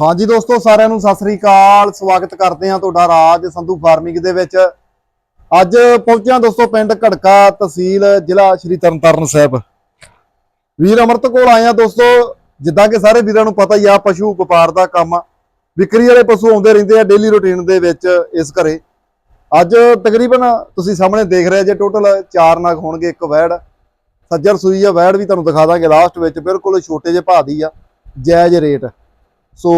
ਹਾਂਜੀ ਦੋਸਤੋ, ਸਾਰਿਆਂ ਨੂੰ ਸਤਿ ਸ੍ਰੀ ਅਕਾਲ। ਸਵਾਗਤ ਕਰਦੇ ਹਾਂ ਤੁਹਾਡਾ ਰਾਜ ਸੰਧੂ ਫਾਰਮਿੰਗ ਦੇ ਵਿੱਚ। ਅੱਜ ਪਹੁੰਚਿਆ ਦੋਸਤੋ ਪਿੰਡ ਘੜਕਾ ਤਹਿਸੀਲ, ਜ਼ਿਲ੍ਹਾ ਸ਼੍ਰੀ ਤਰਨਤਾਰਨ ਸਾਹਿਬ। ਵੀਰ ਅਮਰਤ ਕੋਲ ਆਏ ਆ ਦੋਸਤੋ। ਜਿੱਦਾਂ ਕਿ ਸਾਰੇ ਵੀਰਾਂ ਨੂੰ ਪਤਾ ਹੀ ਆ, ਪਸ਼ੂ ਵਪਾਰ ਦਾ ਕੰਮ ਆ। ਵਿਕਰੀ ਵਾਲੇ ਪਸ਼ੂ ਆਉਂਦੇ ਰਹਿੰਦੇ ਆ ਡੇਲੀ ਰੁਟੀਨ ਦੇ ਵਿੱਚ ਇਸ ਘਰੇ। ਅੱਜ ਤਕਰੀਬਨ ਤੁਸੀਂ ਸਾਹਮਣੇ ਦੇਖ ਰਹੇ ਜੇ ਟੋਟਲ 4 ਨਗ ਹੋਣਗੇ, ਇੱਕ ਵੈੜ। ਸੱਜਰ ਸੂਈ ਆ, ਵੈੜ ਵੀ ਤੁਹਾਨੂੰ ਦਿਖਾ ਦਾਂਗੇ ਲਾਸਟ ਵਿੱਚ। ਬਿਲਕੁਲ ਛੋਟੇ ਜਿਹੇ ਭਾਅ ਦੀ ਆ, ਜਾਇਜ਼ ਰੇਟ। ਸੋ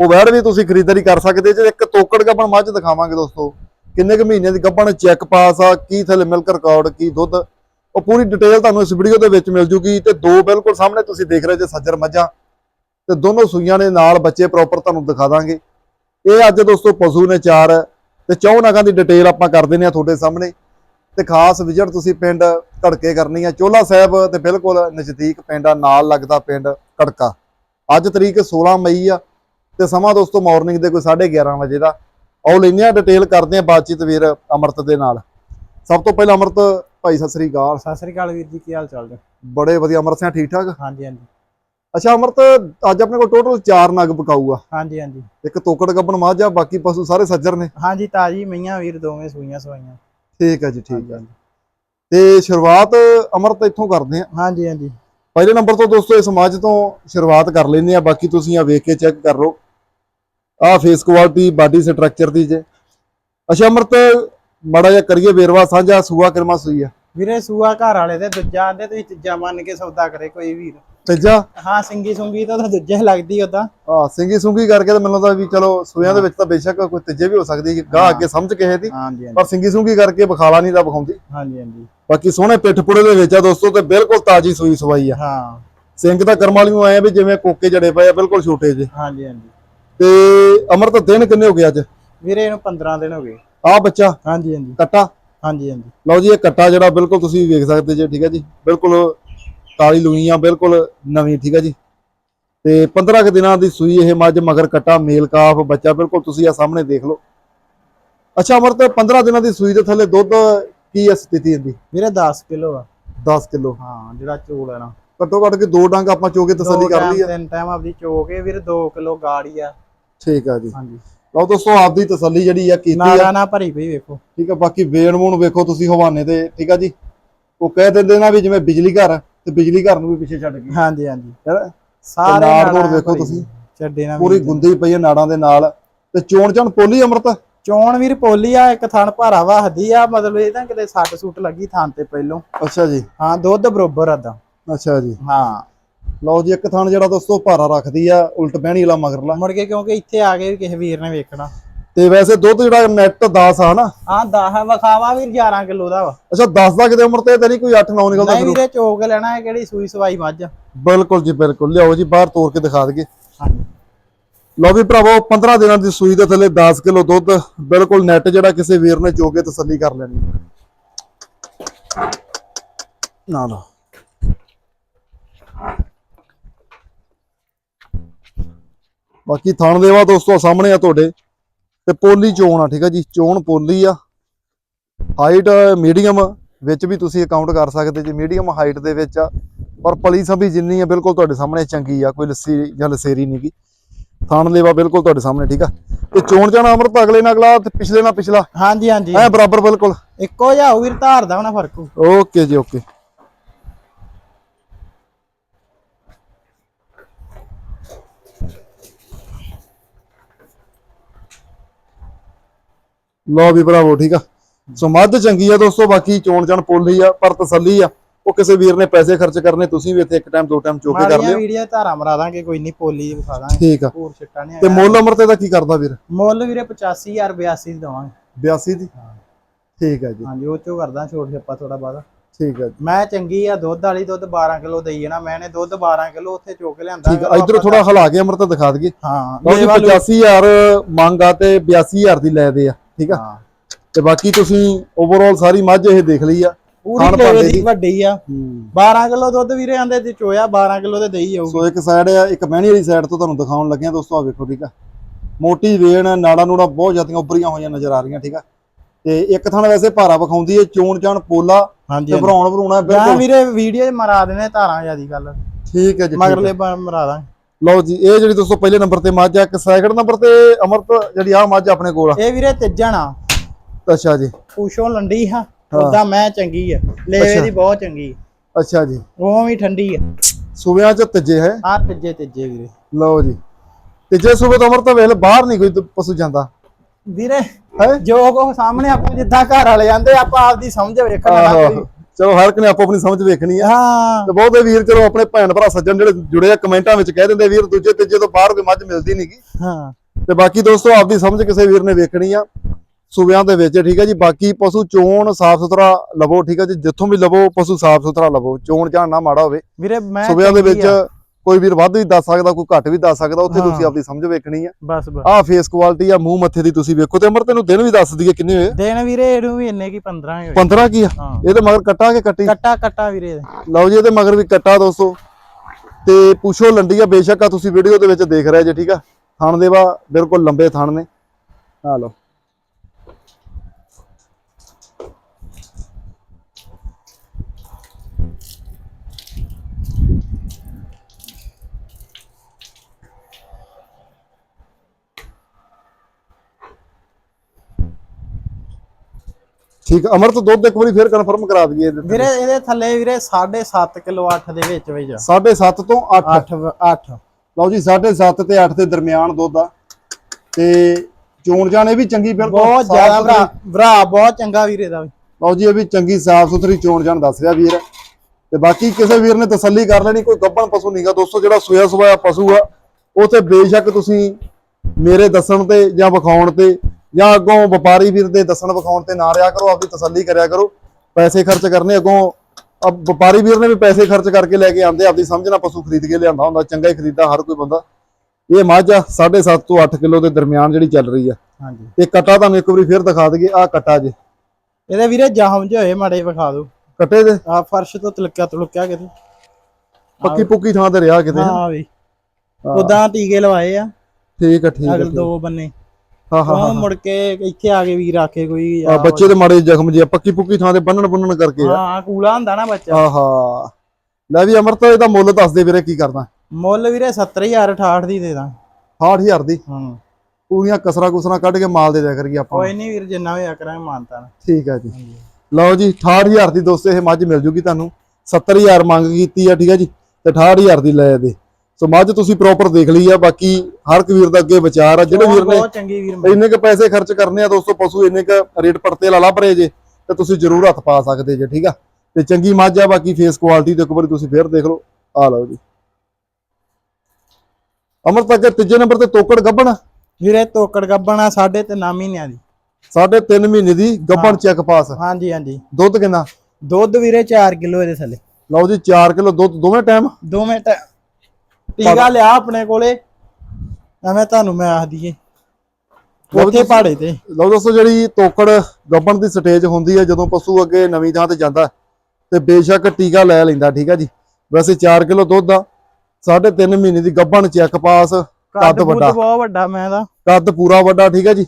ਉਹ ਵੈੜ ਵੀ ਤੁਸੀਂ ਖਰੀਦਦਾਰੀ ਕਰ ਸਕਦੇ ਜੇ ਇੱਕ ਤੋਕੜ ਗੱਬਣ ਮੱਝ ਦਿਖਾਵਾਂਗੇ ਦੋਸਤੋ। ਕਿੰਨੇ ਕੁ ਮਹੀਨੇ ਦੀ ਗੱਬਣ ਚੈੱਕ ਪਾਸ ਆ, ਕੀ ਥੱਲੇ ਮਿਲਕ ਰਿਕਾਰਡ ਕੀ ਦੁੱਧ। ਉਹ ਪੂਰੀ ਡਿਟੇਲ ਤੁਹਾਨੂੰ ਇਸ ਵੀਡੀਓ ਦੇ ਵਿੱਚ ਮਿਲ ਜੂਗੀ ਤੇ ਦੋ ਬਿਲਕੁਲ ਸਾਹਮਣੇ ਤੁਸੀਂ ਦੇਖ ਰਹੇ ਜੇ ਸੱਜਰ ਮੱਝਾਂ। ਤੇ ਦੋਨੋਂ ਸੂਈਆਂ ਨੇ ਨਾਲ ਬੱਚੇ ਪ੍ਰੋਪਰ ਤੁਹਾਨੂੰ ਦਿਖਾ ਦਾਂਗੇ। ਇਹ ਅੱਜ ਦੋਸਤੋ ਪਸ਼ੂ ਨੇ ਚਾਰ। ਤੇ ਚੌਂ ਨਗਾਂ ਦੀ ਡਿਟੇਲ ਆਪਾਂ ਕਰ ਦਿੰਦੇ ਆ ਤੁਹਾਡੇ ਸਾਹਮਣੇ। ਤੇ ਖਾਸ ਵਿਜ਼ਿਟ ਤੁਸੀਂ ਪਿੰਡ ਧੜਕੇ ਕਰਨੀ ਆ। ਚੋਲਾ ਸਾਹਿਬ ਤੇ ਬਿਲਕੁਲ ਨਜ਼ਦੀਕ ਪਿੰਡ ਆ, ਨਾਲ ਲੱਗਦਾ ਪਿੰਡ ਕੜਕਾ ਅੱਜ ਤਰੀਕ 16 ਮਈ ਆ ਤੇ ਸਮਾਂ ਦੋਸਤੋ ਮਾਰਨਿੰਗ ਦੇ ਕੋਈ 11:30 ਵਜੇ ਦਾ। ਆਓ ਲੈਨੇ ਆ ਡਿਟੇਲ ਕਰਦੇ ਆ ਬਾਤਚੀਤ ਵੀਰ ਅਮਰਤ ਦੇ ਨਾਲ। ਸਭ ਤੋਂ ਪਹਿਲਾਂ ਅਮਰਤ ਭਾਈ ਸਤਿ ਸ੍ਰੀ ਅਕਾਲ। ਸਤਿ ਸ੍ਰੀ ਅਕਾਲ ਵੀਰ ਜੀ ਕੀ ਹਾਲ ਚਾਲ ਜੀ ਬੜੇ ਵਧੀਆ ਅਮਰਤ ਸਿੰਘ ਠੀਕ ਠਾਕ? ਹਾਂਜੀ ਹਾਂਜੀ। ਅੱਛਾ ਅਮਰਤ ਅੱਜ ਆਪਣੇ ਕੋਲ ਟੋਟਲ 4 ਨਗ ਬਕਾਊ ਆ ਹਾਂਜੀ ਹਾਂਜੀ। ਇੱਕ ਤੋਕੜ ਗੱਬਣ ਮੱਝ ਆ ਬਾਕੀ ਪਸ਼ੂ ਸਾਰੇ ਸੱਜਰ ਨੇ। ਹਾਂਜੀ ਤਾਜੀ ਮਈਆਂ ਵੀਰ ਦੋਵੇਂ ਸੂਈਆਂ ਸਵਾਈਆਂ। ਠੀਕ ਹੈ ਜੀ ਠੀਕ ਹੈ ਤੇ ਸ਼ੁਰੂਆਤ ਅਮਰਤ ਇੱਥੋਂ ਕਰਦੇ ਆ ਹਾਂਜੀ ਹਾਂਜੀ। ਪਹਿਲੇ ਨੰਬਰ ਤੋਂ ਦੋਸਤੋ ਇਸ ਮੱਝ ਤੋਂ ਸ਼ੁਰੂਆਤ ਕਰ ਲੈਂਦੇ ਆ ਬਾਕੀ ਤੁਸੀਂ ਆ ਵੇਖ ਕੇ ਚੈੱਕ ਕਰ ਲਓ। ਆ ਫੇਸ ਕੁਆਲਿਟੀ ਬਾਡੀ ਸਟਰਕਚਰ ਦੀ ਜੇ। ਅੱਛਾ, ਅਮਰਤ, ਮੜਾ ਜਿਹਾ ਕਰੀਏ ਵੇਰਵਾ, ਸਾਂਝਾ ਸੂਆ ਕਰਮਾ ਸੂਈ ਆ। ਵੀਰੇ, ਸੂਆ ਘਰ ਵਾਲੇ ਤੇ ਦੂਜਾ ਆਂਦੇ, ਤੁਸੀਂ ਤੀਜਾ ਮੰਨ ਕੇ ਸੌਦਾ ਕਰੇ, ਕੋਈ ਵੀਰ। ਤੀਜਾ? ਹਾਂ ਸਿੰਗੀ ਸੁੰਗੀ ਤਾਂ ਉਹਦਾ ਦੂਜਾ ਹੀ ਲੱਗਦੀ ਉਦਾਂ ਆ ਸਿੰਗੀ ਸੁੰਗੀ ਕਰਕੇ ਤਾਂ ਮੈਨੂੰ ਲੱਗਦਾ ਵੀ ਚਲੋ ਸੂਆਂ ਦੇ ਵਿੱਚ ਤਾਂ ਬੇਸ਼ੱਕ ਕੋਈ ਤੀਜੇ ਵੀ ਹੋ ਸਕਦੀ ਹੈ ਗਾਹ ਅੱਗੇ ਸਮਝ ਕਿਸੇ ਦੀ। ਹਾਂਜੀ ਹਾਂਜੀ। ਪਰ ਸਿੰਗੀ ਸੁੰਗੀ ਕਰਕੇ ਬਖਾਲਾ ਨਹੀਂ ਦਾ ਵਿਖਾਉਂਦੀ। ਹਾਂਜੀ ਹਾਂਜੀ। ਬਾਕੀ ਸੋਹਣੇ ਪਿੱਠ ਪੁੜੇ ਦੇ ਵਿੱਚ ਆ ਦੋਸਤੋ ਤੇ ਬਿਲਕੁਲ ਤਾਜੀ ਸੂਈ ਸਵਾਈ ਆ। ਹਾਂ। ਸਿੰਘ ਤਾਂ ਕਰਮ ਵਾਲੀਆਂ ਆਏ ਵੀ ਜਿਵੇਂ ਕੋਕੇ ਜੜੇ ਪਏ ਆ ਬਿਲਕੁਲ ਛੋਟੇ ਜੇ। ਹਾਂਜੀ ਹਾਂਜੀ। ਤੇ ਅਮਰਤ ਦਿਨ ਕਿੰਨੇ ਹੋ ਗਏ ਅੱਜ? ਵੀਰੇ ਇਹਨੂੰ 15 ਦਿਨ ਹੋ ਗਏ। ਆ ਬੱਚਾ? ਹਾਂਜੀ ਹਾਂਜੀ। ਕੱਟਾ? ਹਾਂਜੀ ਹਾਂਜੀ। ਲਓ ਜੀ ਇਹ ਕੱਟਾ ਜਿਹੜਾ ਬਿਲਕੁਲ ਤੁਸੀਂ ਵੇਖ ਸਕਦੇ ਜੇ ਠੀਕ ਹੈ ਜੀ? ਬਿਲਕੁਲ ਕਾਲੀ ਲੂਈਆਂ ਬਿਲਕੁਲ ਨਵੀਂ ਠੀਕ ਹੈ ਜੀ। ਤੇ 15 ਕੁ ਦਿਨਾਂ ਦੀ ਸੂਈ ਇਹ ਮੱਝ ਮਗਰ ਕੱਟਾ ਮੇਲ ਕਾਫ ਬੱਚਾ ਬਿਲਕੁਲ ਤੁਸੀਂ ਆ ਸਾਹਮਣੇ ਦੇਖ ਲਓ। ਅੱਛਾ ਅਮਰਤ 15 ਦਿਨਾਂ ਦੀ ਸੂਈ ਦੇ ਥੱਲੇ ਦੁੱਧ ਕੀ ਹੈ ਸਥਿਤੀ ਇਹਦੀ? ਵੀਰੇ 10 ਕਿਲੋ ਆ। 10 ਕਿਲੋ। ਹਾਂ ਜਿਹੜਾ ਚੋਲ ਹੈ ਨਾ। ਘੱਟੋ ਘੱਟ ਕੇ ਦੋ ਡੰਗ ਆਪਾਂ ਚੋਕੇ ਤਸੱਲੀ ਕਰ ਲਈ ਆ ਤਿੰਨ ਟਾਈਮ ਆਪਦੀ ਚੋ ਕੇ ਵੀਰੇ 2 ਕਿਲੋ ਗਾੜੀ ਆ। ਠੀਕ ਆ ਜੀ। ਹਾਂਜੀ। ਲਓ ਦੋਸਤੋ ਆਪਦੀ ਤਸੱਲੀ ਜਿਹੜੀ ਆ ਕੀਤੀ ਆ। ਨਾੜਾ ਨਾ ਭਰੀ ਪਈ ਵੇਖੋ। ਠੀਕ ਆ ਬਾਕੀ ਵੇਣ ਵੂਣ ਵੇਖੋ ਤੁਸੀਂ ਹਵਾਨੇ ਤੇ ਠੀਕ ਆ ਜੀ। ਉਹ ਕਹਿ ਦਿੰਦੇ ਨਾ ਵੀ ਜਿਵੇਂ ਬਿਜਲੀ ਘਰ ਤੇ ਬਿਜਲੀ ਘਰ ਨੂੰ ਵੀ ਪਿੱਛੇ ਛੱਡ ਗਏ ਹਾਂਜੀ ਹਾਂਜੀ? ਸਾਰੇ ਨਾੜ ਨਾੜਾਂ ਭਰੀ ਤੁਸੀਂ। ਛੱਡੇ ਨਾ ਪੂਰੀ। ਗੁੰਦੀ ਪਈ ਹੈ ਨਾੜਾਂ ਦੇ ਨਾਲ। ਤੇ ਚੋਣ ਚਣ ਪੋਲੀ ਅਮਰਤ? ਚੋਣ ਵੀਰ ਪੋਲੀ ਆ ਇੱਕ ਥਣ ਭਾਰਾ ਵਹਦੀ ਆ ਮਤਲਬ ਇਹ ਤਾਂ ਕਿਤੇ ਸੱਟ ਸੁੱਟ ਲੱਗੀ ਥਣ ਤੇ ਪਹਿਲੋਂ। ਅੱਛਾ ਜੀ। ਹਾਂ ਦੁੱਧ ਬਰੋਬਰ ਆਦਾ ਅੱਛਾ ਜੀ। ਹਾਂ। ਲਓ ਜੀ ਇੱਕ ਥਣ ਜਿਹੜਾ ਦੋਸਤੋ ਭਾਰਾ ਰੱਖਦੀ ਆ ਉਲਟ ਬਹਿਣੀ ਵਾਲਾ ਮਗਰਲਾ। ਮੁੜ ਕੇ ਕਿਉਂਕਿ ਇੱਥੇ ਆ ਕੇ ਕਿਸੇ ਵੀਰ ਨੇ ਵੇਖਣਾ। ਤੇ ਵੈਸੇ ਦੁੱਧ ਜਿਹੜਾ ਨੈਟ 10 ਆ ਹਨਾ ਹਾਂ 10 ਵਖਾਵਾ ਵੀਰ 11 ਕਿਲੋ ਦਾ ਵਾ। ਅੱਛਾ 10 ਦਾ ਕਿਤੇ ਉਮਰ ਤੇ ਤਾਂ ਨਹੀਂ ਕੋਈ 8 9 ਨਿਕਲਦਾ ਨਹੀਂ ਵੀਰੇ ਚੋਕ ਲੈਣਾ ਹੈ ਕਿਹੜੀ ਸੂਈ ਸਵਾਈ ਮੱਝ ਬਿਲਕੁਲ ਜੀ ਬਿਲਕੁਲ। ਲਿਆਓ ਜੀ ਬਾਹਰ ਤੋੜ ਕੇ ਦਿਖਾ ਦਈਏ। ਹਾਂਜੀ। ਲਓ ਵੀ ਭਰਾਵੋ 15 ਦਿਨਾਂ ਦੀ ਸੂਈ ਦੇ ਥੱਲੇ 10 ਕਿਲੋ ਦੁੱਧ। ਬਿਲਕੁਲ ਨੈਟ ਜਿਹੜਾ ਕਿਸੇ ਵੀਰ ਨੇ ਚੋ ਕੇ ਤਸੱਲੀ ਕਰ ਲੈਣੀ। ਨਾ ਨਾ ਬਾਕੀ ਥਣ ਦੇਵਾ ਦੋਸਤੋ ਸਾਹਮਣੇ ਆ ਤੁਹਾਡੇ। ਤੇ ਪੋਲੀ ਚੋਣ ਆ ਠੀਕ ਆ ਜੀ ਚੋਣ ਪੋਲੀ ਆ। ਹਾਈਟ ਮੀਡੀਅਮ ਵਿੱਚ ਵੀ ਤੁਸੀਂ ਅਕਾਊਂਟ ਕਰ ਸਕਦੇ ਜੀ ਮੀਡੀਅਮ ਹਾਈਟ ਦੇ ਵਿੱਚ ਆ। ਪਰ ਪਲੀ ਸੰਭੀ ਜਿੰਨੀ ਆ ਬਿਲਕੁਲ ਤੁਹਾਡੇ ਸਾਹਮਣੇ ਚੰਗੀ ਆ ਕੋਈ ਲੱਸੀ ਜਾਂ ਲਸੇਰੀ ਨਹੀਂਗੀ ਥਣ ਲੇਵਾ ਬਿਲਕੁਲ ਤੁਹਾਡੇ ਸਾਹਮਣੇ ਠੀਕ ਆ। ਤੇ ਚੋਣ ਜਾਣਾ ਅਮਰਤ ਅਗਲੇ ਨਾਲ ਅਗਲਾ ਤੇ ਪਿਛਲੇ ਨਾਲ ਪਿਛਲਾ। ਹਾਂਜੀ ਹਾਂਜੀ। ਐ ਬਰਾਬਰ ਬਿਲਕੁਲ। ਇੱਕੋ ਜਿਹਾ ਹੋਊ ਵੀਰ ਧਾਰ ਦਾ ਹੋਣਾ ਫ਼ਰਕ। ਓਕੇ ਜੀ ਓਕੇ। ਲੋ ਵੀ ਭਰਾਵੋ ਠੀਕ ਆ? ਸੋ ਮੱਝ ਚੰਗੀ ਆ ਦੋਸਤੋ ਬਾਕੀ ਚੋਣ ਚਣ ਪੋਲੀ ਆ ਪਰ ਤਸੱਲੀ ਆ। ਉਹ ਕਿਸੇ ਵੀਰ ਨੇ ਪੈਸੇ ਖਰਚ ਕਰਨੇ ਤੁਸੀਂ ਵੀ ਇੱਥੇ ਇੱਕ ਟਾਈਮ ਦੋ ਟਾਈਮ ਚੋਕੇ ਕਰ ਲਿਓ। ਵੀਡੀਓ ਧਾਰਾ ਮਰਾ ਦਾਂਗੇ ਕੋਈ ਨਹੀਂ ਪੋਲੀ ਵਿਖਾ ਦਾਂਗੇ। ਠੀਕ ਆ। ਹੋਰ ਛਿੱਟਾ ਨਹੀਂ ਤੇ ਮੁੱਲ ਅਮਰ ਤੇ ਦਾ ਕੀ ਕਰਦਾ ਵੀਰ? ਮੁੱਲ ਵੀਰੇ 85000 82 ਦੀ ਦਵਾਂਗੇ। 82 ਦੀ? ਠੀਕ ਆ ਜੀ। ਹਾਂਜੀ ਉਹ ਚੋਂ ਕਰਦਾ ਛੋਟ ਛੱਪਾ ਥੋੜਾ ਬਾਅਦ ਠੀਕ ਆ ਜੀ। ਮੈਂ ਚੰਗੀ ਆ ਦੁੱਧ ਵਾਲੀ ਦੁੱਧ 12 ਕਿਲੋ ਦੇਈ ਜਾਣਾ ਮੈਨੇ ਦੁੱਧ 12 ਕਿਲੋ ਉੱਥੇ ਚੁੱਕ ਲਿਆਂਦਾ ਠੀਕ ਆ ਇਧਰੋਂ ਥੋੜਾ ਹਲਾ ਕੇ ਅਮਰ ਤਾਂ ਦਿਖਾ ਦਈਏ। ਹਾਂ ਲਓ ਜੀ ਲੇਵਾ ਲੂ- 85000 ਮੰਗ ਆ ਤੇ 82000 ਦੀ ਲੈ ਦੇ ਆ। ਠੀਕ ਆ? ਤੇ ਬਾਕੀ ਤੁਸੀਂ ਓਵਰਆਲ ਸਾਰੀ ਮੱਝ ਇਹ ਦੇਖ ਲਈ ਆ। ਪੂਰੀ ਖਾਣ ਲੇਵੇ ਭਾਂਡੇ ਦੀ ਦੀ। ਵੱਡੀ ਆ। 12 ਕਿਲੋ ਦੁੱਧ ਵੀਰੇ ਆਂਦੇ ਤੇ ਚੋਇਆ 12 ਕਿਲੋ ਦੇ ਦੇਈ ਜਾਊਗੀ। ਸੋ ਇੱਕ ਸਾਈਡ ਆ ਇੱਕ ਮਹਿਣੀ ਵਾਲੀ ਸਾਈਡ ਤੋਂ ਤੁਹਾਨੂੰ ਦਿਖਾਉਣ ਲੱਗਿਆ ਦੋਸਤੋ ਆ ਵੇਖੋ ਠੀਕ ਆ। ਮੋਟੀ ਵੇਣ ਨਾੜਾ ਨੂੜਾ ਬਹੁਤ ਜ਼ਿਆਦੀਆਂ ਉੱਭਰੀਆਂ ਹੋਈਆਂ ਨਜ਼ਰ ਆ ਰਹੀਆਂ ਠੀਕ ਆ। ਤੇ ਇੱਕ ਥਣ ਵੈਸੇ ਭਾਰਾ ਵਿਖਾਉਂਦੀ ਏ ਚੋਣ ਚਾਣ ਪੋਲਾ ਤੇ ਭਰਾਉਣ ਭਰੂਣਾ ਬਿਲਕੁਲ। ਵੀਰੇ ਵੀਡੀਓ 'ਚ ਮਰਾ ਦੇਣੇ ਧਾਰਾਂ ਜਿਆਦੀ ਗੱਲ। ਠੀਕ ਹੈ ਜੀ ਮਗਰਲੇ ਮਰਾ ਦਾਂਗੇ। ਲਓ ਜੀ ਇਹ ਜਿਹੜੀ ਦੋਸਤੋ ਪਹਿਲੇ ਨੰਬਰ ਤੇ ਮੱਝ ਆ ਇੱਕ ਸੈਕਿੰਡ ਨੰਬਰ ਤੇ ਅਮਰਤ ਜਿਹੜੀ ਆ ਮੱਝ ਆਪਣੇ ਕੋਲ ਆ। ਇਹ ਵੀਰੇ ਤੀਜਣ ਆ। ਅੱਛਾ ਜੀ। ਪੂਛੋਂ ਲੰਡੀ ਹਾਂ। ਉਦਾਂ ਮੈਂ ਚੰਗੀ ਆ। ਲੇਵੇ ਦੀ ਬਹੁਤ ਚੰਗੀ ਅੱਛਾ ਜੀ। ਉਹ ਵੀ ਠੰਡੀ ਆ। ਸੂਬਿਆਂ ਚ ਤੀਜੇ ਹੈ। ਆ ਤੀਜੇ ਤੀਜੇ ਵੀਰੇ। ਲਓ ਜੀ। ਤੀਜੇ ਸੂਬੇ ਤੋਂ ਅਮਰਤ ਵੇਲ ਬਾਹਰ ਨਹੀਂ ਕੋਈ ਪਸ਼ੂ ਜਾਂਦਾ। ਵੀਰੇ ਜੋ ਕੋ ਸਾਹਮਣੇ ਆਪਾਂ ਜਿੱਦਾਂ ਘਰ ਵਾਲੇ ਜਾਂਦੇ ਆਪਾਂ ਆਪਦੀ ਸਮਝ ਵੇਖਣ ਚਲੋ ਹਰ ਇੱਕ ਨੇ ਆਪੋ ਆਪਣੀ ਸਮਝ ਵੇਖਣੀ ਆ। ਹਾਂ। ਤੇ ਬਹੁਤੇ ਵੀਰ ਚਲੋ ਆਪਣੇ ਭੈਣ ਭਰਾ ਸੱਜਣ ਜਿਹੜੇ ਜੁੜੇ ਆ ਕਮੈਂਟਾਂ ਵਿੱਚ ਕਹਿ ਦਿੰਦੇ ਵੀਰ ਦੂਜੇ ਤੀਜੇ ਤੋਂ ਬਾਹਰ ਕੋਈ ਮੱਝ ਮਿਲਦੀ ਨਹੀਂਗੀ ਹਾਂ। ਤੇ ਬਾਕੀ ਦੋਸਤੋ ਆਪਦੀ ਸਮਝ ਕਿਸੇ ਵੀਰ ਨੇ ਵੇਖਣੀ ਆ। ਸੂਬਿਆਂ ਦੇ ਵਿੱਚ ਠੀਕ ਹੈ ਜੀ? ਬਾਕੀ ਪਸ਼ੂ ਚੋਣ ਸਾਫ਼ ਸੁਥਰਾ ਲਵੋ ਠੀਕ ਹੈ ਜੀ? ਜਿੱਥੋਂ ਵੀ ਲਵੋ ਪਸ਼ੂ ਸਾਫ਼ ਸੁਥਰਾ ਲਵੋ। ਚੋਣ ਚਾਣ ਨਾ ਮਾੜਾ ਹੋਵੇ। ਵੀਰੇ ਮੈਂ ਸੂਬਿਆਂ ਦੇ ਵਿੱਚ। ਕੋਈ ਵੀਰ ਵੱਧ ਵੀ ਦੱਸ ਸਕਦਾ ਕੋਈ ਘੱਟ ਵੀ ਦੱਸ ਸਕਦਾ ਉੱਥੇ। ਤੁਸੀਂ ਆਪਦੀ ਸਮਝ ਵੇਖਣੀ ਆ। ਬਸ ਬਸ। ਆਹ ਫੇਸ ਕੁਆਲਿਟੀ ਆ ਮੂੰਹ ਮੱਥੇ ਦੀ ਤੁਸੀਂ ਵੇਖੋ ਤੇ ਅਮਰ ਤੈਨੂੰ ਦਿਨ ਵੀ ਦੱਸ ਦਈਏ ਕਿੰਨੇ ਹੋਏ? ਦੇਣ ਵੀਰੇ ਇਹਨੂੰ ਵੀ ਇੰਨੇ ਕੀ 15 ਹੀ ਹੋਏ। 15 ਕੀ ਆ? ਇਹਦੇ ਮਗਰ ਕੱਟਾ ਕੇ ਕੱਟੀ? ਕੱਟਾ ਕੱਟਾ ਵੀਰੇ। ਲਓ ਜੀ ਇਹਦੇ ਮਗਰ ਵੀ ਕੱਟਾ ਦੋਸਤੋ। ਤੇ ਪੁੱਛੋ ਲੰਡੀ ਆ ਬੇਸ਼ੱਕ ਆ ਤੁਸੀਂ ਵੀਡੀਓ ਦੇ ਵਿੱਚ ਦੇਖ ਰਹੇ ਜੇ ਠੀਕ ਆ? ਥਣ ਦੇ ਵਾ ਬਿਲਕੁਲ ਲੰਬੇ ਥਣ ਨੇ। ਆ ਲਓ। ਠੀਕ ਅਮਰਤ ਦੁੱਧ ਇੱਕ ਵਾਰੀ ਫੇਰ ਕਨਫਰਮ ਕਰਾ ਦਈਏ। ਵੀਰੇ ਇਹਦੇ ਥੱਲੇ ਵੀਰੇ 7.5 ਕਿਲੋ 8 ਦੇ ਵਿੱਚ ਵਿੱਚ ਸਾਢੇ 7 ਤੋਂ 8 8 8 ਲਓ ਜੀ 7.5 ਤੇ 8 ਦੇ ਦਰਮਿਆਨ ਦੁੱਧ ਆ। ਤੇ ਚੋਣ ਜਾਣੇ ਵੀ ਚੰਗੀ ਬਿਲਕੁਲ ਬਹੁਤ ਜ਼ਿਆਦਾ। ਭਰਾ ਭਰਾ ਬਹੁਤ ਚੰਗਾ ਵੀਰੇ ਦਾ ਵੀ। ਲਓ ਜੀ ਇਹ ਵੀ ਚੰਗੀ ਸਾਫ਼ ਸੁਥਰੀ ਚੋਣ ਜਾਣ ਦੱਸ ਰਿਹਾ ਵੀਰ। ਤੇ ਬਾਕੀ ਕਿਸੇ ਵੀਰ ਨੇ ਤਸੱਲੀ ਕਰ ਲੈਣੀ ਕੋਈ ਗੱਬਣ ਪਸ਼ੂ ਨਹੀਂਗਾ ਦੋਸਤੋ ਜਿਹੜਾ ਸੋਇਆ ਸੋਇਆ ਪਸ਼ੂ ਆ ਉਹ ਤੇ ਬੇਸ਼ੱਕ ਤੁਸੀਂ ਮੇਰੇ ਦੱਸਣ ਤੇ ਜਾਂ ਵਿਖਾਉਣ ਤੇ ਜਾਂ ਅੱਗੋਂ ਵਪਾਰੀ ਵੀਰ ਦੇ ਦੱਸਣ ਵਿਖਾਉਣ ਤੇ ਨਾ ਰਿਆ ਕਰੋ ਆਪਦੀ ਤਸੱਲੀ ਕਰਿਆ ਕਰੋ। ਪੈਸੇ ਖਰਚ ਕਰਨੇ ਅੱਗੋਂ ਅਬ ਵਪਾਰੀ ਵੀਰ ਨੇ ਵੀ ਪੈਸੇ ਖਰਚ ਕਰਕੇ ਲੈ ਕੇ ਆਉਂਦੇ ਆਪਦੀ ਸਮਝ ਨਾਲ ਪਸ਼ੂ ਖਰੀਦ ਕੇ ਲਿਆਂਦਾ ਹੁੰਦਾ ਚੰਗਾ ਹੀ ਖਰੀਦਦਾ ਹਰ ਕੋਈ ਬੰਦਾ। ਇਹ ਮੱਝ ਆ 7.5 ਤੋਂ 8 ਕਿਲੋ ਦੇ ਦਰਮਿਆਨ ਜਿਹੜੀ ਚੱਲ ਰਹੀ ਆ। ਹਾਂਜੀ। ਤੇ ਕਟਾ ਤੁਹਾਨੂੰ ਇੱਕ ਵਾਰੀ ਫੇਰ ਦਿਖਾ ਦਈਏ ਆ ਕਟਾ ਜੇ। ਇਹਦੇ ਵੀਰੇ ਜਾਹਮ ਜਿਹੇ ਹੋਏ ਮਾੜੇ ਵਿਖਾ ਦਿਓ। ਕਟੇ ਦੇ? ਆ ਫਰਸ਼ ਤੋਂ ਤਲਕਿਆ ਤਲਕਿਆ ਕਿਤੇ। ਪੱਕੀ ਪੁੱਕੀ ਥਾਂ ਤੇ ਰਿਹਾ ਕਿਤੇ। ਹਾਂ ਵੀ। ਉਦਾਂ ਟੀਕੇ ਲਵਾਏ ਆ। ਠੀਕ ਆ ਠੀਕ ਆ ਅਗਲ ਦੋ ਬੰਨੇ। ਹਾਂ ਹਾਂ ਉਹ ਮੁੜ ਕੇ ਇੱਥੇ ਆ ਕੇ ਵੀਰ ਆਖੇ ਕੋਈ ਆ ਬੱਚੇ ਦੇ ਮਾੜੇ ਜ਼ਖਮ ਜੇ ਪੱਕੀ ਪੁੱਕੀ ਥਾਂ ਤੇ ਬੰਨਣ ਬੰਨਣ ਕਰਕੇ ਆ। ਹਾਂ ਕੂਲਾ ਹੁੰਦਾ ਨਾ ਬੱਚਾ। ਆਹਾ ਲੈ ਵੀ ਅਮਰਤ ਇਹਦਾ ਮੁੱਲ ਦੱਸ ਦੇ ਵੀਰੇ ਕੀ ਕਰਦਾ ਮੁੱਲ ਵੀਰੇ 70000 68 ਦੀ ਦੇ ਦਾਂ। 68000 ਦੀ? ਹਾਂ। ਪੂਰੀਆਂ ਕਸਰਾ ਕੁਸਰਾ ਕੱਢ ਕੇ ਮਾਲ ਦੇ ਦਿਆ ਕਰੀਏ ਆਪਾਂ। ਕੋਈ ਨਹੀਂ ਵੀਰ ਜਿੰਨਾ ਹੋਇਆ ਕਰਾਂਗੇ ਮਾਨਤਾ ਠੀਕ ਆ ਜੀ। ਲਓ ਜੀ 68000 ਦੀ ਦੋਸਤੋ ਇਹ ਮੱਝ ਮਿਲ ਜੂਗੀ ਤੁਹਾਨੂੰ। 70000 ਮੰਗ ਕੀਤੀ ਆ ਠੀਕ ਆ ਜੀ। ਤੇ 68000 ਦੀ ਲੈ ਦੇ। ਸੋ ਮੱਝ ਤੁਸੀਂ ਪ੍ਰੋਪਰ ਦੇਖ ਲਈ ਆ ਬਾਕੀ ਹਰ ਇੱਕ ਵੀਰ ਦਾ ਅੱਗੇ ਵਿਚਾਰ ਆ। ਜਿਹੜੇ ਵੀਰ ਨੇ। ਇੰਨੇ ਕ ਪੈਸੇ ਖਰਚ ਕਰਨੇ ਆ ਦੋਸਤੋ ਪਸ਼ੂ ਇੰਨੇ ਕ ਰੇਟ ਪਰਤੇ ਲਾ ਲਾ ਭਰੇ ਜੇ ਤੇ ਤੁਸੀਂ ਜ਼ਰੂਰ ਹੱਥ ਪਾ ਸਕਦੇ ਜੇ ਠੀਕ ਆ? ਤੇ ਚੰਗੀ ਮੱਝ ਆ ਬਾਕੀ ਫੇਸ ਕੁਆਲਿਟੀ ਤੇ ਇੱਕ ਵਾਰੀ ਤੁਸੀਂ ਫੇਰ ਦੇਖ ਲਓ ਆ ਲਓ ਜੀ। ਅਮਰ ਤੱਕ ਤੀਜੇ ਨੰਬਰ ਤੇ ਤੋਕੜ ਗੱਬਣ ਵੀਰੇ ਤੋਕੜ ਗੱਬਣਾ ਤੇ ਨਾ ਮਹੀਨਿਆਂ ਦੀ। ਸਾਢੇ 3 ਮਹੀਨੇ ਦੀ ਗੱਬਣ ਚੈੱਕ ਪਾਸ ਹਾਂਜੀ ਹਾਂਜੀ। ਦੁੱਧ ਕਿੰਨਾ? ਦੁੱਧ ਵੀਰੇ 4 ਕਿਲੋ ਇਹਦੇ ਥੱਲੇ। ਲਓ ਜੀ 4 ਕਿਲੋ ਦੁੱਧ ਦੋਵੇਂ ਟਾਈਮ ਦੋ ਮਿੰਟ ਟੀਕਾ ਲਿਆ ਆਪਣੇ ਕੋਲੇ। ਐਵੇਂ ਤੁਹਾਨੂੰ ਮੈਂ ਆਖ ਦਈਏ ਉੱਥੇ ਪਹਾੜੇ ਤੇ। ਲਓ ਦੋਸਤੋ ਜਿਹੜੀ ਤੋਕੜ ਗੱਬਣ ਦੀ ਸਟੇਜ ਹੁੰਦੀ ਹੈ ਜਦੋਂ ਪਸ਼ੂ ਅੱਗੇ ਨਵੀਂ ਥਾਂ ਤੇ ਜਾਂਦਾ ਤੇ ਬੇਸ਼ੱਕ ਟੀਕਾ ਲੈ ਲੈਂਦਾ ਠੀਕ ਆ ਜੀ? ਵੈਸੇ 4 ਕਿਲੋ ਦੁੱਧ ਆ ਸਾਢੇ 3 ਮਹੀਨੇ ਦੀ ਗੱਬਣ ਚੈੱਕ ਪਾਸ ਕੱਦ ਵੱਡਾ। ਬਹੁਤ ਵੱਡਾ ਮੈਂ ਦਾ ਕੱਦ ਪੂਰਾ ਵੱਡਾ ਠੀਕ ਹੈ ਜੀ?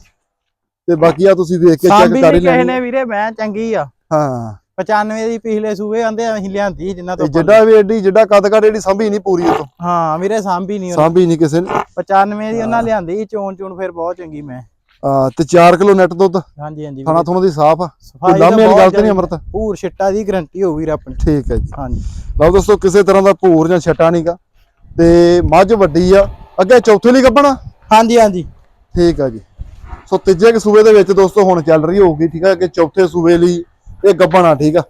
ਤੇ ਬਾਕੀ ਆ ਤੁਸੀਂ ਵੇਖ ਕੇ ਚੈੱਕ ਕਰ ਹੀ ਲੈਣੀ। ਵੀਰੇ ਮੈਂ ਚੰਗੀ ਆ। ਹਾਂ। 95 ਦੀ ਪਿਛਲੇ ਸੂਏ ਆਂਦੇ ਅਸੀਂ ਲਿਆਂਦੀ ਜਿੰਨਾ ਤੇ ਜਿੱਡਾ ਵੀ ਐਡੀ ਜਿੱਡਾ ਕੱਦ ਕੱਦ ਜਿਹੜੀ ਸੰਭੀ ਨਹੀਂ ਪੂਰੀ ਉਹ ਤੋਂ ਹਾਂ ਵੀਰੇ ਸਾਂਭੀ ਨਹੀਂ ਸੰਭੀ ਨਹੀਂ ਕਿਸੇ ਨੇ। 95 ਦੀ ਉਹਨਾਂ ਲਿਆਂਦੀ ਚੋਣ ਚੋਣ ਫਿਰ ਬਹੁਤ ਚੰਗੀ ਮੈਂ। ਆ, ਤੇ 4 ਕਿਲੋ ਨੈਟ ਦੁੱਧ। ਹਾਂਜੀ ਹਾਂਜੀ ਖਾਣਾ ਥੋਣਾ ਦੀ ਸਾਫ਼ ਆ। ਕੋਈ ਸਫ਼ਾਈ ਲਾਮੇ ਵਾਲੀ ਗੱਲ ਤੇ ਨਹੀਂ ਅਮਰਤ? ਪੂਰ ਛਿੱਟਾ ਦੀ ਗਰੰਟੀ ਹੋ ਵੀਰ ਆਪਣੀ ਠੀਕ ਹੈ ਜੀ। ਹਾਂਜੀ। ਲਓ ਦੋਸਤੋ ਕਿਸੇ ਤਰ੍ਹਾਂ ਦਾ ਭੂਰ ਜਾਂ ਛਟਾ ਨਹੀਂਗਾ ਤੇ ਮੱਝ ਵੱਡੀ ਆ। ਅੱਗੇ ਚੌਥੇ ਲਈ ਗੱਬਣਾ ਹਾਂਜੀ ਹਾਂਜੀ। ਠੀਕ ਆ ਜੀ। ਸੋ ਤੀਜੇ ਕੇ ਸੂਬੇ ਦੇ ਵਿੱਚ ਦੋਸਤੋ ਹੁਣ ਚੱਲ ਰਹੀ ਹੋਊਗੀ ਠੀਕ ਆ? ਕਿ ਚੌਥੇ ਸੂਬੇ ਲਈ ਇਹ ਗੱਬਣਾ ਠੀਕ ਆ?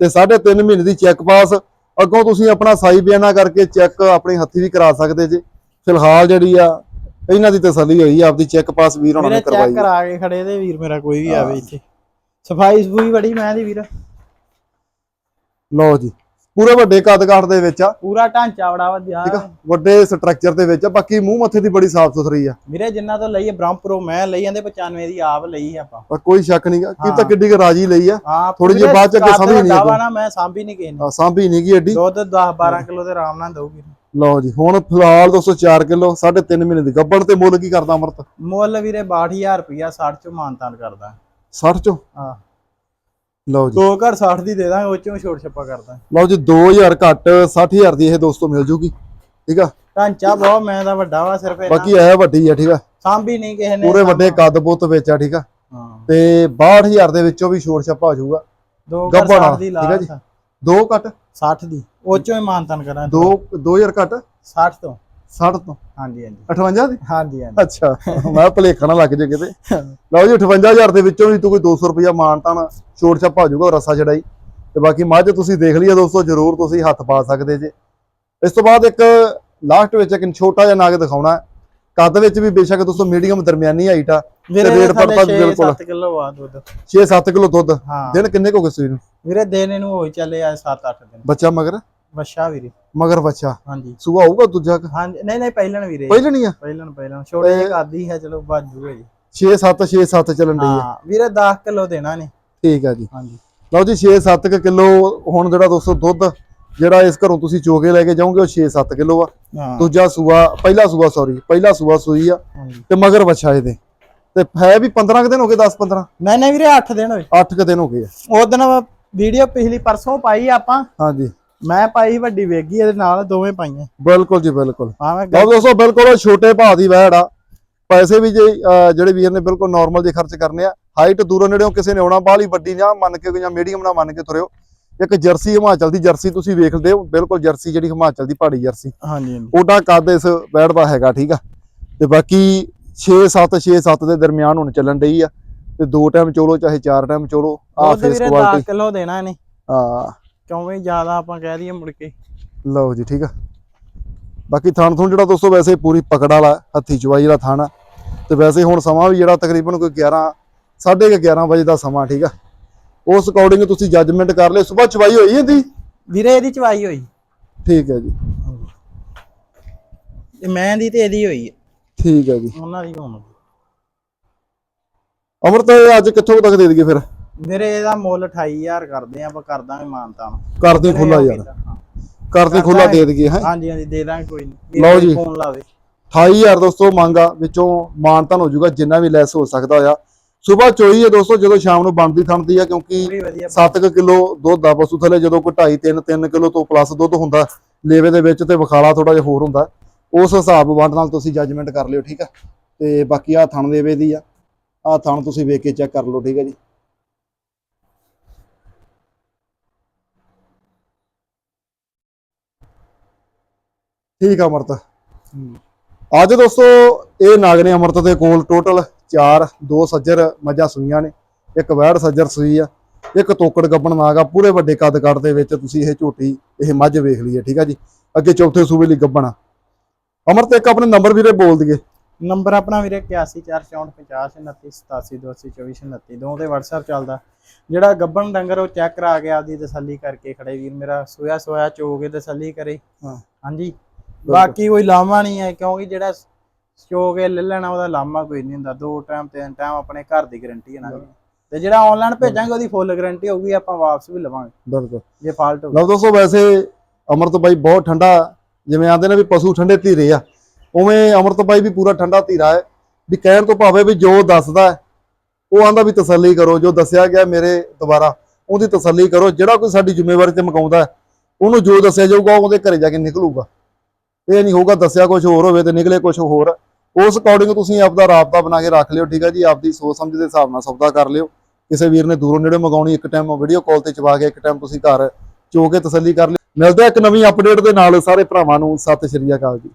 ਤੇ 3.5 ਮਹੀਨੇ ਦੀ ਚੈੱਕ ਪਾਸ ਅੱਗੋਂ ਤੁਸੀਂ ਆਪਣਾ ਸਾਈ ਬਿਆਨਾ ਕਰਕੇ ਚੈੱਕ ਆਪਣੀ ਹੱਥੀ ਵੀ ਕਰਾ ਸਕਦੇ ਜੇ। ਫਿਲਹਾਲ ਜਿਹੜੀ ਆ ਇਹਨਾਂ ਦੀ ਤਸੱਲੀ ਹੋਈ ਆ ਆਪਦੀ ਚੈੱਕ ਪਾਸ ਵੀਰ ਵੀਰੇ ਨੇ ਚੈੱਕ ਕਰਵਾਈ ਆ। ਕਰਾ ਕੇ ਖੜੇ ਤੇ ਵੀਰ ਮੇਰਾ ਕੋਈ ਵੀ ਆਵੇ ਇੱਥੇ। ਸਫ਼ਾਈ ਸਫੂਈ ਬੜੀ ਮੈਂ ਦੀ ਵੀਰ। ਲਓ ਜੀ। ਪੂਰੇ ਵੱਡੇ ਕੱਦ ਕਾਠ ਦੇ ਵਿੱਚ ਆ। ਪੂਰਾ ਢਾਂਚਾ ਬੜਾ ਵਧੀਆ ਠੀਕ ਆ? ਵੱਡੇ ਸਟਰਕਚਰ ਦੇ ਵਿੱਚ ਆ। ਬਾਕੀ ਮੂੰਹ ਮੱਥੇ ਦੀ ਬੜੀ ਸਾਫ਼ ਸੁਥਰੀ ਆ। ਵੀਰੇ ਜਿੰਨਾ ਤੋਂ ਲਈ ਬ੍ਰਹਮਪੁਰੋਂ ਮੈਂ ਲਈ ਜਾਂਦੇ 95 ਦੀ ਆਪ ਲਈ ਆਪਾਂ। ਪਰ ਕੋਈ ਸ਼ੱਕ ਨਹੀਂਗਾ ਕੀ ਤਾਂ ਹਾਂ। ਕਿੱਡੀ ਕੁ ਰਾਜੀ ਲਈ ਆ। ਹਾਂ ਥੋੜ੍ਹੀ ਜਿਹੀ ਬਾਅਦ ਚ ਅੱਗੇ ਸਮਝ ਨਹੀਂ ਆਉਂਦੀ। ਨਾ ਮੈਂ ਸਾਂਭੀ ਨਹੀਂ ਕਿਸੇ ਨੇ। ਆ, ਸਾਂਭੀ ਨਹੀਂਗੀ ਐਡੀ। ਦੁੱਧ 10 12 ਕਿਲੋ ਦੇ ਆਰਾਮ ਨਾਲ ਦਊਗੀ। ਲਓ ਜੀ ਹੁਣ ਫਿਲਹਾਲ 204 ਕਿਲੋ 3.5 ਮਹੀਨੇ ਦੀ ਗੱਬਣ ਤੇ ਮੁੱਲ ਕੀ ਕਰਦਾ ਅਮਰਤ? ਮੁੱਲ ਵੀਰੇ 62000 ਰੁਪਿਆ 60 ਚੋਂ ਮਾਨਤਾਨ ਕਰਦਾ। 60 ਚੋਂ? ਹਾਂ। ਲਓ ਜੀ। ਦੋ ਘਰ 60 ਦੀ ਦੇ ਦਾਂਗੇ ਉਹ ਚੋਂ ਛੋਟ ਛੱਪਾ ਕਰਦਾ ਲਓ ਜੀ 2000 ਘੱਟ 60000 ਦੀ ਇਹ ਦੋਸਤੋ ਮਿਲ ਜੂਗੀ। ਠੀਕ ਆ? ਢਾਂਚਾ ਬਹੁਤ ਮੈਂ ਦਾ ਵੱਡਾ ਵਾ ਸਿਰਫ ਬਾਕੀ ਇਹ ਵੱਡੀ ਆ ਠੀਕ ਆ? ਸਾਂਭੀ ਨਹੀਂ ਕਿਸੇ ਨੇ ਪੂਰੇ ਵੱਡੇ ਕੱਦ ਬੁੱਤ ਵਿੱਚ ਆ ਠੀਕ ਆ? ਤੇ 62000 ਦੇ ਵਿੱਚੋਂ ਵੀ ਛੋਟ ਛੱਪਾ ਹੋ ਜਾਊਗਾ। ਦੋ ਗੱਭਣ ਆ, ਗੱਬਣ ਦੀ ਠੀਕ ਆ ਜੀ। ਲਾਸ ਦੋ ਘੱਟ। 60 ਦੀ। ਉਹ ਚੋਂ ਹੀ ਮਾਨਤਨ ਕਰਾਂ ਦੋ 2000 ਘੱਟ। 60 ਤੋਂ। 60 ਤੋਂ? ਹਾਂਜੀ ਹਾਂਜੀ। 58 ਦੀ? ਹਾਂਜੀ ਹਾਂਜੀ। ਅੱਛਾ ਮੈਂ ਭਲੇਖਾ ਨਾ ਲੱਗ ਜੇ ਕਿਤੇ। ਲਓ ਜੀ 58000 ਦੇ ਵਿੱਚੋਂ ਵੀ ਤੂੰ ਕੋਈ 200 ਰੁਪਇਆ ਮਾਨਤਾਨ ਛੋਟ ਛੱਪਾ ਹੋ ਜਾਊਗਾ ਰਸਾ ਛੜਾਈ ਤੇ ਬਾਕੀ ਮੱਝ ਤੁਸੀਂ ਦੇਖ ਲਈਏ ਦੋਸਤੋ ਜਰੂਰ ਤੁਸੀਂ ਹੱਥ ਪਾ ਸਕਦੇ ਜੇ। ਇਸ ਤੋਂ ਬਾਅਦ ਇੱਕ ਲਾਸਟ ਵਿੱਚ ਇੱਕ ਛੋਟਾ ਜਿਹਾ ਨਾਗ ਦਿਖਾਉਣਾ। ਕੱਦ ਵਿੱਚ ਵੀ ਬੇਸ਼ੱਕ ਦੋਸਤੋ ਮੀਡੀਅਮ ਦਰਮਿਆਨੀ ਹਾਈਟ ਆ। ਵੀਰੇ ਰੇਟ ਪੜਤਾ 6 ਬਿਲਕੁਲ। 7 ਕਿਲੋ ਆ ਦੁੱਧ। 6-7 ਕਿਲੋ ਦੁੱਧ। ਦਿਨ ਕਿੰਨੇ ਕੁ ਗਏ ਸੂਈ ਨੂੰ? ਵੀਰੇ ਦਿਨ ਇਹਨੂੰ ਹੋਈ ਚੱਲੇ ਆ 7 8 ਦਿਨ। ਬੱਚਾ ਮਗਰ? ਬੱਛਾ ਵੀਰੇ। ਮਗਰ ਬੱਚਾ ਹਾਂਜੀ। ਸੂਆ ਹੋਊਗਾ ਦੂਜਾ? ਹਾਂਜੀ ਨਹੀਂ ਨਹੀਂ ਪਹਿਲਣ ਵੀਰੇ। ਪਹਿਲਣੀ ਆ? ਪਹਿਲਣ ਪਹਿਲਣ। ਛੋਟੇ ਜਿਹੇ ਕਰਦੀ ਹੈ ਚਲੋ ਬਾਜੂ ਹੈ ਜੀ। 6-7 6-7 ਚੱਲਣ ਡਈ ਆ। ਹਾਂ ਵੀਰੇ 10 ਕਿਲੋ ਦੇਣਾ ਨੇ। ਠੀਕ ਆ ਜੀ। ਹਾਂਜੀ। ਲਓ ਜੀ 6-7 ਕਿਲੋ ਹੁਣ ਜਿਹੜਾ ਦੋਸਤੋ ਦੁੱਧ ਜਿਹੜਾ ਇਸ ਘਰੋਂ ਤੁਸੀਂ ਚੋਗੇ ਲੈ ਕੇ ਜਾਓਗੇ ਉਹ 6-7 ਕਿਲੋ ਆ। ਹਾਂ। ਦੂਜਾ ਸੂਆ ਪਹਿਲਾ ਸੂਆ ਸੌਰੀ ਪਹਿਲਾ ਸੂਆ ਸੂਈ ਆ। ਤੇ ਮਗਰ ਬੱਚਾ ਇਹਦੇ। ਤੇ ਹੈ ਵੀ 15 ਕੁ ਦਿਨ ਹੋ ਗਏ 10 15 ਨਹੀਂ ਨਹੀਂ ਵੀਰੇ 8 ਦਿਨ ਹੋਏ। 8 ਕੁ ਦਿਨ ਹੋ ਗਏ ਆ। ਉਹ ਦਿਨ ਵੀਡੀਓ ਪਿਛਲੀ ਪਰਸੋਂ ਪਾਈ ਆਪਾਂ। ਹਾਂਜੀ। ਮੈਂ ਪਾਈ ਵੱਡੀ ਵੇਗੀ ਇਹਦੇ ਨਾਲ ਦੋਵੇਂ ਪਾਈਆਂ। ਬਿਲਕੁਲ ਜੀ ਬਿਲਕੁਲ। ਆਵੇਂ ਲਓ ਦੋਸਤੋ ਬਿਲਕੁਲ ਛੋਟੇ ਭਾਅ ਦੀ ਵੈੜ ਆ। ਪੈਸੇ ਵੀ ਜੇ ਜਿਹੜੇ ਵੀਰ ਨੇ ਬਿਲਕੁਲ ਨਾਰਮਲ ਜੇ ਖਰਚ ਕਰਨੇ ਆ। ਹਾਈਟ ਦੂਰੋਂ ਨੇੜਿਓਂ ਕਿਸੇ ਨੇ ਆਉਣਾ ਬਾਹਲੀ ਵੱਡੀ ਨਾ ਮੰਨ ਕੇ ਜਾਂ ਮੀਡੀਅਮ ਨਾ ਮੰਨ ਕੇ ਤੁਰਿਓ। ਇੱਕ ਜਰਸੀ ਹਿਮਾਚਲ ਦੀ ਜਰਸੀ ਤੁਸੀਂ ਵੇਖਦੇ ਹੋ ਬਿਲਕੁਲ ਜਰਸੀ ਜਿਹੜੀ ਹਿਮਾਚਲ ਦੀ ਪਹਾੜੀ ਜਰਸੀ। ਹਾਂਜੀ ਹਾਂਜੀ। ਉਹਦਾ ਕੱਦ ਇਸ ਵੈੜ ਦਾ ਹੈਗਾ ਠੀਕ ਆ। ਤੇ ਬਾਕੀ 6-7 6-7 ਦੇ ਦਰਮਿਆਨ ਹੁਣ ਚੱਲਣ ਡਈ ਆ। ਤੇ ਦੋ ਟਾਈਮ ਚੋਲੋ ਚਾਹੇ ਚਾਰ ਟਾਈਮ ਚੋਲੋ। ਆ ਫੇਸ ਵੀਰੇ 10 ਕੁਆਲਿਟੀ ਕਿਲੋ ਦੇਣਾ ਇਹਨੇ। ਹਾਂ। ਕਿਉਂਕਿ ਜ਼ਿਆਦਾ ਆਪਾਂ ਕਹਿ ਦਈਏ ਮੁੜ ਕੇ। ਲਓ ਜੀ ਠੀਕ ਆ। ਬਾਕੀ ਥਣ ਥੁਣ ਜਿਹੜਾ ਦੋਸਤੋ ਵੈਸੇ ਪੂਰੀ ਪਕੜ ਵਾਲਾ ਹੱਥੀ ਚਵਾਈ ਵਾਲਾ ਥਣ ਤੇ ਵੈਸੇ ਹੁਣ ਸਮਾਂ ਵੀ ਜਿਹੜਾ ਤਕਰੀਬਨ ਕੋਈ 11 ਸਾਢੇ ਕੁ 11 ਵਜੇ ਦਾ ਸਮਾਂ ਠੀਕ ਆ। ਉਸ ਅਕੋਰਡਿੰਗ ਤੁਸੀਂ ਜੱਜਮੈਂਟ ਕਰ ਲਿਓ। ਸਵੇਰ ਚਵਾਈ ਹੋਈ ਇਹਦੀ? ਵੀਰੇ ਇਹਦੀ ਚਵਾਈ ਹੋਈ। ਠੀਕ ਹੈ ਜੀ। ਇਹ ਮੈਂ ਦੀ ਤੇ ਇਹਦੀ ਹੋਈ ਹੈ ਠੀਕ ਹੈ ਜੀ। ਉਹਨਾਂ ਦੀ ਹੋਣੀ ਅਮਰਤ ਅੱਜ ਕਿੱਥੋਂ ਤੱਕ ਦੇ ਦਈਏ ਫਿਰ? ਵੀਰੇ ਇਹਦਾ ਮੁੱਲ 28000 ਕਰਦੇ ਆਪਾਂ ਕਰ ਦਾਂਗੇ ਮਾਨਤਾ ਨੂੰ। ਕਰਦੇ ਖੁੱਲਾ ਯਾਰ। ਕਰਦੇ ਖੁੱਲਾ ਦੇ ਦਈਏ ਹੈ? ਹਾਂਜੀ ਹਾਂਜੀ ਦੇ ਦਾਂਗੇ ਕੋਈ ਨਹੀਂ ਲਓ ਜੀ। ਫੋਨ ਲਾਵੇ 28000 ਦੋਸਤੋ ਮੰਗਾ ਵਿੱਚੋਂ ਮਾਨਤਨ ਹੋ ਜਾਊਗਾ ਜਿੰਨਾ ਵੀ ਲੈਸ ਹੋ ਸਕਦਾ ਹੋਇਆ ਸਵੇਰ ਚੋਈ ਹੈ ਦੋਸਤੋ ਜਦੋਂ ਸ਼ਾਮ ਨੂੰ ਬਣਦੀ ਥਣਦੀ ਆ ਕਿਉਂਕਿ ਪੂਰੀ ਵਧੀਆ। 7 ਕਿਲੋ ਦੁੱਧ ਆ ਪਸ਼ੂ ਥਲੇ ਜਦੋਂ ਕੋਈ 2.5 3 3 ਕਿਲੋ ਤੋਂ ਪਲੱਸ ਦੁੱਧ ਹੁੰਦਾ ਲੇਵੇ ਦੇ ਵਿੱਚ ਤੇ ਵਿਖਾਲਾ ਥੋੜਾ ਜਿਹਾ ਹੋਰ ਹੁੰਦਾ। ਉਸ ਹਿਸਾਬ ਵੰਡ ਨਾਲ ਤੁਸੀਂ ਜੱਜਮੈਂਟ ਕਰ ਲਿਓ ਠੀਕ ਆ? ਤੇ ਬਾਕੀ ਆ ਥਣ ਦੇਵੇ ਦੀ ਆ। ਆ ਥਣ ਤੁਸੀਂ ਵੇਖ ਕੇ ਚੈੱਕ ਕਰ ਲਓ ਠੀਕ ਆ ਜੀ। ਠੀਕ ਆ ਅਮਰਤ। ਅੱਜ ਦੋਸਤੋ ਇਹ ਨਾਗ ਨੇ ਅਮਰਤ ਦੇ ਕੋਲ ਟੋਟਲ 4 ਦੋ ਸੱਜਰ ਮੱਝਾਂ ਸੂਈਆਂ ਨੇ। ਇੱਕ ਵੈੜ ਸੱਜਰ ਸੂਈ ਆ ਇੱਕ ਤੋਕੜ ਗੱਬਣ ਨਾਗ ਆ। ਪੂਰੇ ਵੱਡੇ ਕੱਦ ਕੱਦ ਦੇ ਵਿੱਚ ਤੁਸੀਂ ਇਹ ਝੋਟੀ ਇਹ ਮੱਝ ਵੇਖ ਲਈ ਹੈ ਠੀਕ ਆ ਜੀ? ਅੱਗੇ ਚੌਥੇ ਸੂਬੇ ਲਈ ਗੱਬਣ ਆ। ਅਮਰਤ ਇੱਕ ਆਪਣੇ ਨੰਬਰ ਵੀਰੇ ਬੋਲ ਦਈਏ। ਨੰਬਰ ਆਪਣਾ ਵੀਰੇ 814650 ਦੋ ਤੇ WhatsApp ਚੱਲਦਾ। ਜਿਹੜਾ ਗੱਬਣ ਡੰਗਰ ਉਹ ਚੈੱਕ ਕਰਾ ਕੇ ਆਪਦੀ ਤਸੱਲੀ ਕਰਕੇ ਖੜੇ ਵੀਰ। ਮੇਰਾ ਸੋਇਆ ਸੋਇਆ ਚੋ ਕੇ ਤਸੱਲੀ ਕਰੇ। ਹਾਂ। ਹਾਂਜੀ? ਬਾਕੀ ਕੋਈ ਲਾਮਾ ਨਹੀਂ ਹੈ ਕਿਉਂਕਿ ਜਿਹੜਾ ਚੋ ਕੇ ਲੈ ਲੈਣਾ ਉਹਦਾ ਲਾਮਾ ਕੋਈ ਨਹੀਂ ਹੁੰਦਾ। ਦੋ ਟਾਈਮ ਤਿੰਨ ਟਾਈਮ ਆਪਣੇ ਘਰ ਦੀ ਗਾਰੰਟੀ ਹੈ ਨਾ। ਤੇ ਜਿਹੜਾ ਆਨਲਾਈਨ ਭੇਜਾਂਗੇ ਉਹਦੀ ਫੁੱਲ ਗਾਰੰਟੀ ਹੋਊਗੀ ਆਪਾਂ ਵਾਪਸ ਵੀ ਲਵਾਂਗੇ। ਬਿਲਕੁਲ। ਜੇ ਫਾਲਟ ਹੋ ਲਓ ਦੋਸਤੋ ਵੈਸੇ ਅਮਰਤ ਬਾਈ ਬਹੁਤ ਠੰਡਾ ਜਿਵੇਂ ਆਂਦੇ ਨੇ ਵੀ ਪਸ਼ੂ ਠੰਡੇ ਧੀਰੇ ਆ। ਉਵੇਂ ਅਮਰਤ ਬਾਈ ਵੀ ਪੂਰਾ ਠੰਡਾ ਧੀਰਾ ਹੈ। ਵੀ ਕਹਿਣ ਤੋਂ ਭਾਵੇਂ ਵੀ ਜੋ ਦੱਸਦਾ ਉਹ ਆਂਦਾ ਵੀ ਤਸੱਲੀ ਕਰੋ। ਜੋ ਦੱਸਿਆ ਗਿਆ ਮੇਰੇ ਦੁਆਰਾ ਉਹਦੀ ਤਸੱਲੀ ਕਰੋ। ਜਿਹੜਾ ਕੋਈ ਸਾਡੀ ਜ਼ਿੰਮੇਵਾਰੀ ਤੇ ਮਕਾਉਂਦਾ ਉਹਨੂੰ ਜੋ ਦੱਸਿਆ ਜਾਊਗਾ ਉਹ ਉਹਦੇ ਘਰੇ ਜਾ ਕੇ ਨਿਕਲੂਗਾ। ਇਹ ਨਹੀਂ ਹੋਊਗਾ ਦੱਸਿਆ ਕੁਝ ਹੋਰ ਹੋਵੇ ਤੇ ਨਿਕਲੇ ਕੁਝ ਹੋਰ। ਉਸ ਅਕੋਰਡਿੰਗ ਤੁਸੀਂ ਆਪਦਾ ਰਾਬਤਾ ਬਣਾ ਕੇ ਰੱਖ ਲਿਓ, ਠੀਕ ਹੈ ਜੀ? ਆਪਦੀ ਸੋਚ ਸਮਝ ਦੇ ਹਿਸਾਬ ਨਾਲ ਸੌਦਾ ਕਰ ਲਿਓ। ਕਿਸੇ ਵੀਰ ਨੇ ਦੂਰੋਂ ਨੇੜੇ ਮੰਗਾਉਣੀ, ਇੱਕ ਟਾਈਮ ਵੀਡੀਓ ਕਾਲ ਤੇ ਚਵਾ ਕੇ, ਇੱਕ ਟਾਈਮ ਤੁਸੀਂ ਘਰ ਚੋ ਕੇ ਤਸੱਲੀ ਕਰ ਲਿਓ। ਮਿਲਦੇ ਆ ਇੱਕ ਨਵੀਂ ਅਪਡੇਟ ਦੇ ਨਾਲ ਸਾਰੇ ਭਰਾਵਾਂ ਨੂੰ। ਸਤਿ ਸ਼੍ਰੀ ਅਕਾਲ ਜੀ।